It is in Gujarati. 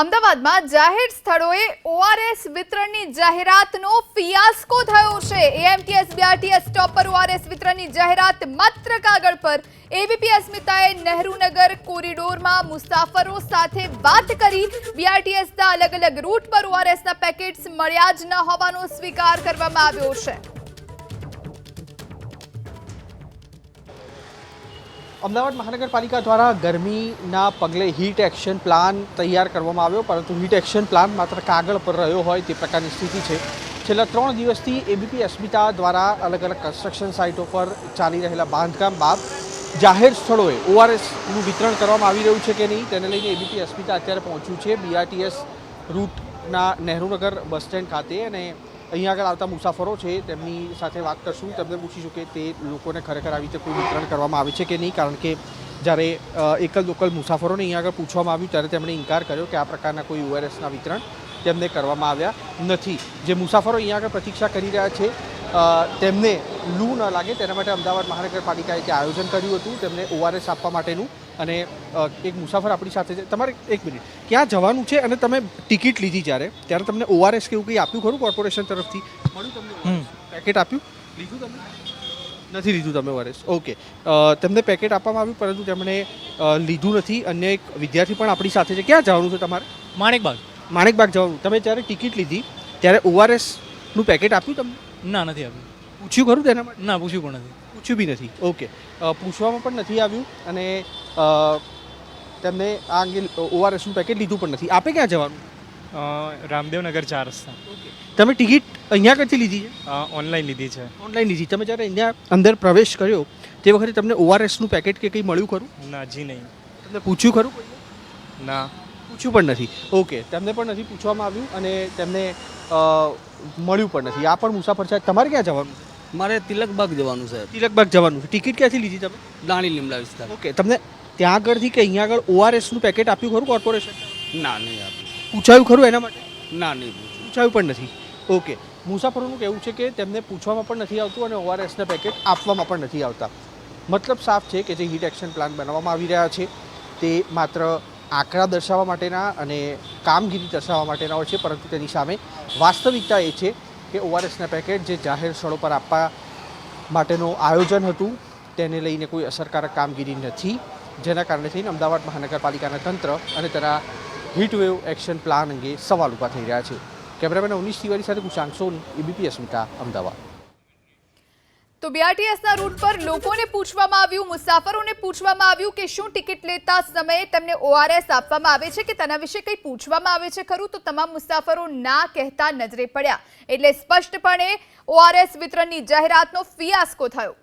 અમદાવાદમાં જાહેર સ્થળોએ ઓઆરએસ વિતરણની જાહેરાતનો ફિયાસ્કો થયો છે. એએમટીએસ બીઆરટીએસ સ્ટોપ પર ઓઆરએસ વિતરણની જાહેરાત માત્ર કાગળ પર. એબીપી અસ્મિતાએ નહેરુનગર કોરિડોરમાં મુસાફરો સાથે વાત કરી. બીઆરટીએસના અલગ અલગ રૂટ પર ઓઆરએસના પેકેટ્સ મળ્યા જ ન હોવાનો સ્વીકાર કરવામાં આવ્યો છે. અમદાવાદ મહાનગરપાલિકા દ્વારા ગરમીના પગલે હીટ એક્શન પ્લાન તૈયાર કરવામાં આવ્યો, પરંતુ હીટ એક્શન પ્લાન માત્ર કાગળ પર રહ્યો હોય તે પ્રકારની સ્થિતિ છે. છેલ્લા ત્રણ દિવસથી એબીપી અસ્મિતા દ્વારા અલગ અલગ કન્સ્ટ્રક્શન સાઇટો પર ચાલી રહેલા બાંધકામ બાદ જાહેર સ્થળોએ ઓઆરએસનું વિતરણ કરવામાં આવી રહ્યું છે કે નહીં, તેને લઈને એબીપી અસ્મિતા અત્યારે પહોંચ્યું છે બીઆરટીએસ રૂટના નહેરુનગર બસ સ્ટેન્ડ ખાતે અને અહીંયા આગળ આવતા મુસાફરો છે, તેમની સાથે વાત કરશું. તેમને પૂછીશું કે તે લોકોને ખરેખર આવી રીતે કોઈ વિતરણ કરવામાં આવે છે કે નહીં? કારણ કે જ્યારે એકલ લોકલ મુસાફરોને અહીંયા આગળ પૂછવામાં આવ્યું, ત્યારે તેમણે ઇનકાર કર્યો કે આ પ્રકારના કોઈ ઓઆરએસના વિતરણ તેમને કરવામાં આવ્યા નથી. જે મુસાફરો અહીંયા આગળ પ્રતીક્ષા કરી રહ્યા છે તેમને લૂ ન લાગે તેના માટે અમદાવાદ મહાનગરપાલિકાએ જે આયોજન કર્યું હતું. તેમને ઓઆરએસ આપવા માટેનું અને એક મુસાફર આપણી સાથે છે. તમારે એક મિનિટ. ક્યાં જવાનું છે અને તમે ટિકિટ લીધી જ્યારે? ત્યારે તમને ઓઆરએસ કે એવું કંઈ આપ્યું ખરું કોર્પોરેશન તરફથી? મળ્યું તમને પેકેટ આપ્યું? લીધું તમે નથી લીધું તમે ઓઆરએસ ઓકે. તેમને પેકેટ આપવામાં આવ્યું પરંતુ તેમણે લીધું નથી. અન્ય એક વિદ્યાર્થી પણ આપણી સાથે છે. ક્યાં જવાનું છે તમારે? માણેકબાગ. માણેકબાગ જવાનું. તમે જ્યારે ટિકિટ લીધી ત્યારે ઓઆરએસનું પેકેટ આપ્યું તમને? ના નથી આવ્યું. પૂછ્યું ખરું તેના માટે? ના પૂછ્યું પણ નથી. પૂછ્યું બી નથી. ઓકે પૂછવામાં પણ નથી આવ્યું અને તેમને આ અંગે ઓઆરએસનું પેકેટ લીધું પણ નથી. આપે ક્યાં જવાનું? રામદેવનગર ચાર રસ્તા. તમે ટિકિટ અહીંયા ક્યાંથી લીધી છે? ઓનલાઈન લીધી છે. ઓનલાઈન લીધી. તમે જ્યારે અહીંયા અંદર પ્રવેશ કર્યો તે વખતે તમને ઓઆરએસનું પેકેટ કે કંઈ મળ્યું ખરું? ના જી નહીં. તમને પૂછ્યું ખરું ના. પૂછ્યું પણ નથી. ઓકે તેમને પણ નથી પૂછવામાં આવ્યું અને તેમને મળ્યું પણ નથી. આ પણ મુસાફર છે. તમારે ક્યાં જવાનું મારે તિલકબાગ જવાનું છે. તિલકબાગ જવાનું છે. ટિકિટ ક્યાંથી લીધી તમે? દાણી લીમડા વિસ્તાર. ઓકે તમને ત્યાં આગળથી કે અહીંયા આગળ ઓઆરએસનું પેકેટ આપ્યું ખરું કોર્પોરેશન ના નહીં આપ્યું. પૂછાયું ખરું એના માટે? ના નહીં પૂછાયું. પણ નથી. ઓકે મુસાફરોનું કહેવું છે કે તેમને પૂછવામાં પણ નથી આવતું અને ઓઆરએસના પેકેટ આપવામાં પણ નથી આવતા. મતલબ સાફ છે કે જે હીટ એક્શન પ્લાન બનાવવામાં આવી રહ્યા છે તે માત્ર આંકડા દર્શાવવા માટેના અને કામગીરી દર્શાવવા માટેના હોય છે, પરંતુ તેની સામે વાસ્તવિકતા એ છે કે ઓઆરએસના પેકેટ જે જાહેર સ્થળો પર આપવા માટેનું આયોજન હતું, તેને લઈને કોઈ અસરકારક કામગીરી નથી. જેના કારણે થઈને અમદાવાદ મહાનગરપાલિકાના તંત્ર અને તેના હીટવેવ એક્શન પ્લાન અંગે સવાલ ઊભા થઈ રહ્યા છે. કેમેરામેન અવનીશ તિવારી સાથે કુશાંક સોની એબીપી અસ્મિતા, અમદાવાદ. તો બીઆરટીએસના રૂટ પર લોકોને પૂછવામાં આવ્યું, મુસાફરોને પૂછવામાં આવ્યું કે શું ટિકિટ લેતા સમયે તેમને ઓઆરએસ આપવામાં આવે છે કે તેના વિશે કંઈ પૂછવામાં આવે છે ખરું? તો તમામ મુસાફરો ના કહેતા નજરે પડ્યા. એટલે સ્પષ્ટપણે ઓઆરએસ વિતરણની જાહેરાતનો ફિયાસ્કો થયો.